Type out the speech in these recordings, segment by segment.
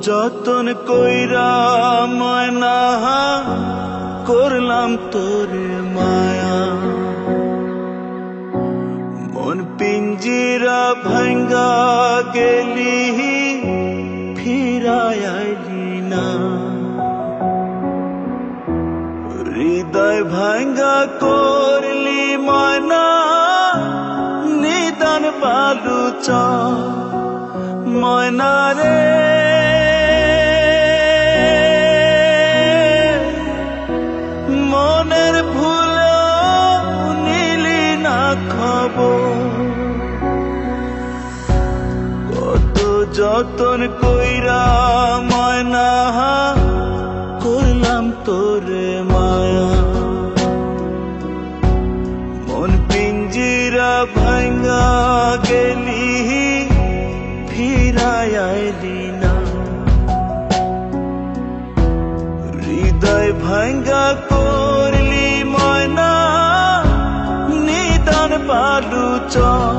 যতন কইরা ময়না করলাম তোর মায়া। মন পিঞ্জিরা ভাঙ্গা গেলি, ফিরায় আইলি না। হৃদয় ভাঙ্গা করলি ময়না, নিদান চা ময়না রে খবর কত যতন কইরা ময়না করলাম তোরে মায়া। মন পিঞ্জিরা ভাঙ্গা গেলি, ফিরায় না। হৃদয় ভাঙ্গা করলি 저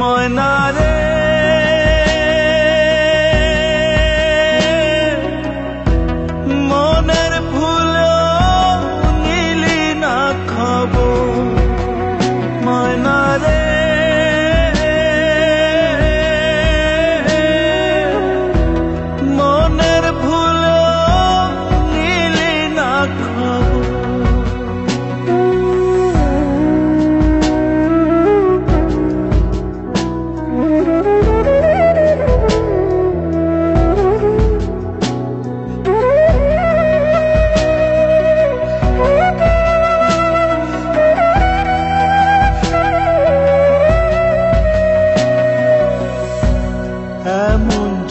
ময়না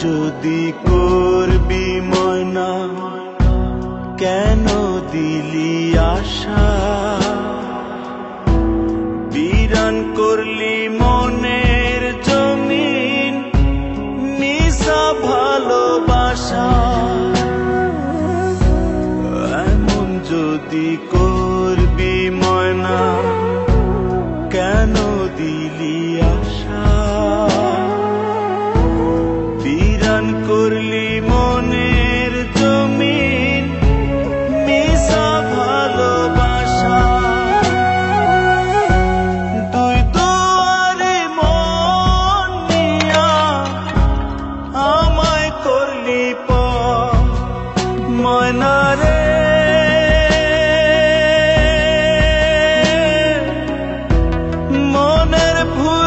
যদি করবি ময়না কেন দিলি আশা? বিরান করলি মনের জমিন মিশা ভালোবাসা। এমন যদি করবি ময়না भूल